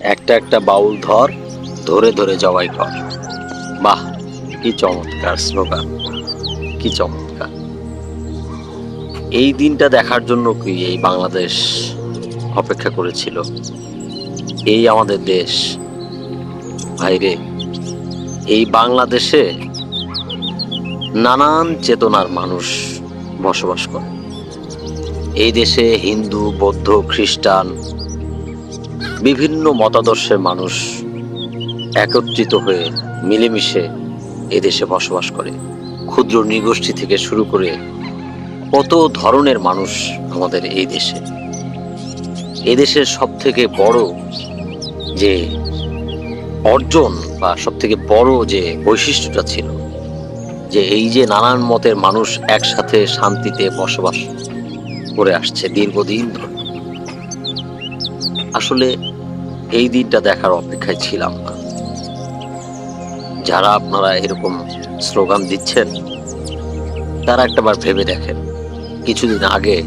একটা একটা বাউল ধর, ধরে ধরে জবাই কর। বাহ, কি চমৎকার স্লোগান। কি চমৎকার। এই দিনটা দেখার জন্য কি এই বাংলাদেশ অপেক্ষা করেছিল? এই আমাদের দেশ। ভাইরে, এই বাংলাদেশে নানান চেতনার মানুষ বসবাস করে। এই দেশে হিন্দু, বৌদ্ধ, খ্রিস্টান মতাদর্শের মানুষ একত্রিত হয়ে মিলেমিশে এদেশে বসবাস করে। ক্ষুদ্র নৃগোষ্ঠী থেকে শুরু করে কত ধরনের মানুষ আমাদের এই দেশে? এদেশের সব থেকে বড় যে অর্জন বা সব থেকে বড় যে বৈশিষ্ট্যটা ছিল, যে এই যে নানান মতের মানুষ একসাথে শান্তিতে বসবাস করে আসছে দীর্ঘদিন ধরে। আসলে এই দিনটা দেখার অপেক্ষায় ছিলাম। না যারা আপনারা এরকম স্লোগান দিচ্ছেন, তারা একটাবার ভেবে দেখেন, কিছুদিন আগে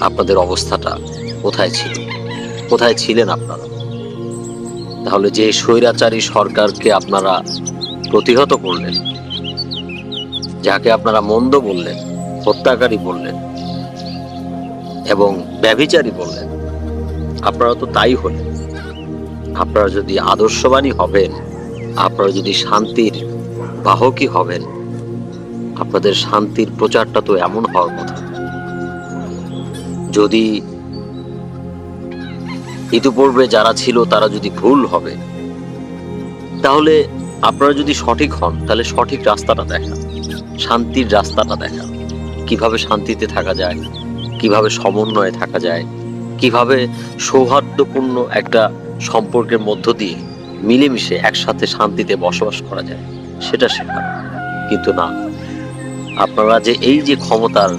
আপনাদের অবস্থাটা কোথায় ছিল? কোথায় ছিলেন আপনারা? তাহলে যে স্বৈরাচারী সরকারকে আপনারা প্রতিহত করলেন, যাকে আপনারা মন্দ বললেন, হত্যাকারী বললেন, এবং ব্যভিচারী বললেন, আপনারা তো তাই হলেন। আপনারা যদি আদর্শবাণী হবেন, আপনারা যদি শান্তির বাহকই হবেন, আপনাদের শান্তির প্রচারটা তো এমন হওয়ার কথা। যদি ইতিপূর্বে যারা ছিল তারা যদি ভুল হবে, তাহলে আপনারা যদি সঠিক হন, তাহলে সঠিক রাস্তাটা দেখা শান্তির রাস্তাটা দেখা কীভাবে শান্তিতে থাকা যায়, কীভাবে সমন্বয়ে থাকা যায়, কীভাবে সৌহার্দ্যপূর্ণ একটা সম্পর্কের মধ্য দিয়ে মিলেমিশে একসাথে শান্তিতে বসবাস করা যায়, সেটা শেখা কিন্তু না, আপনারা যে এই যে ক্ষমতার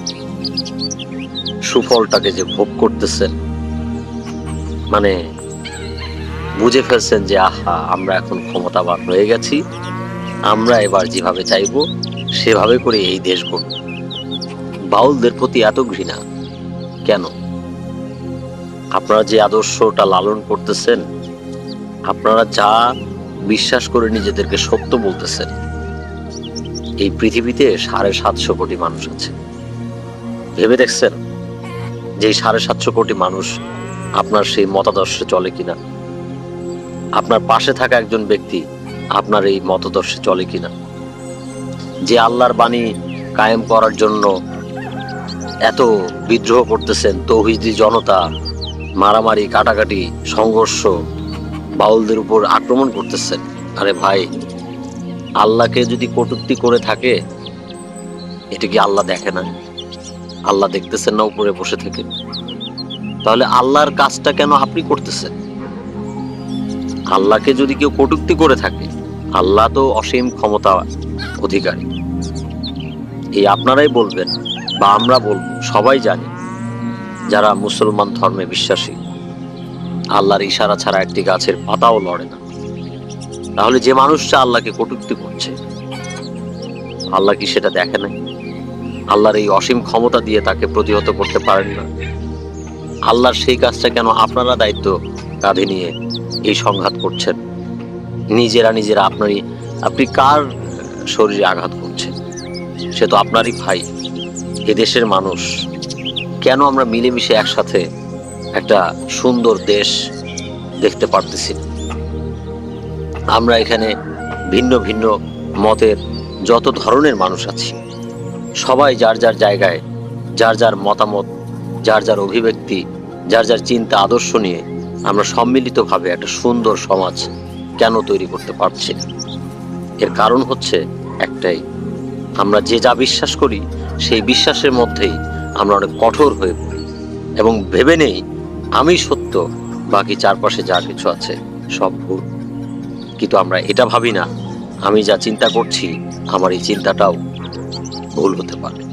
সুফলটাকে যে ভোগ করতেছেন মানে বুঝে ফেলছেন যে, আহা, আমরা এখন ক্ষমতাবান হয়ে গেছি, আমরা এবার যেভাবে চাইব, সেভাবে করে এই দেশ গড়ব। বাউলদের প্রতি এত ঘৃণা, কেন? আপনারা যে আদর্শটা লালন করতেছেন, আপনারা যা বিশ্বাস করে নিজেদেরকে সত্য বলতেছেন, এই পৃথিবীতে সাড়ে সাতশো কোটি মানুষ আছে। ভেবে দেখছেন যে সাড়ে সাতশো কোটি মানুষ আপনার সেই মতাদর্শে চলে কিনা? আপনার পাশে থাকা একজন ব্যক্তি আপনার এই মতাদর্শে চলে কিনা? যে আল্লাহর বাণী কায়েম করার জন্য এত বিদ্রোহ করতেছেন, তৌহিদি জনতা মারামারি, কাটাকাটি, সংঘর্ষ বাউলদের উপর আক্রমণ করতেছেন। আরে ভাই, আল্লাহকে যদি কটূক্তি করে থাকে, এটা কি আল্লাহ দেখে না? আল্লাহ দেখতেছেন না উপরে বসে থেকে। তাহলে আল্লাহর কাজটা কেন আপনি করতেছেন? আল্লাহকে যদি কেউ কটূক্তি করে থাকে, আল্লাহ তো অসীম ক্ষমতা অধিকারী। এই আপনারাই বলবেন বা আমরা বলব, সবাই জানি যারা মুসলমান ধর্মে বিশ্বাসী। আল্লাহর ইশারা ছাড়া একটি গাছের পাতাও লড়ে না। তাহলে যে মানুষটা আল্লাহকে কটুক্তি করছে, আল্লাহ কি সেটা দেখে না আল্লাহর এই অসীম ক্ষমতা দিয়ে তাকে প্রতিহত করতে পারেন না। আল্লাহর সেই কাজটা কেন আপনারা দায়িত্ব কাঁধে নিয়ে এই সংঘাত করছেন? নিজেরা নিজেরা আপনারই আপনি কার শরীরে আঘাত করছেন? সে তো আপনারই ভাই। এদেশের মানুষ। কেন আমরা মিলেমিশে একসাথে একটা সুন্দর দেশ দেখতে পারতেছি আমরা এখানে ভিন্ন ভিন্ন মতের যত ধরনের মানুষ আছি, সবাই যার যার জায়গায়, যার যার মতামত, যার যার অভিব্যক্তি, যার যার চিন্তা, আদর্শ নিয়ে আমরা সম্মিলিতভাবে একটা সুন্দর সমাজ কেন তৈরি করতে পারছি এর কারণ হচ্ছে একটাই, আমরা যে যা বিশ্বাস করি, সেই বিশ্বাসের মধ্যেই আমরা অনেক কঠোর হয়ে পড়ি। এবং ভেবে নেই আমি সত্য, বাকি চারপাশে যা কিছু আছে সব ভুল। কিন্তু আমরা এটা ভাবি না, আমি যা চিন্তা করছি, আমার এই চিন্তাটাও ভুল হতে পারে।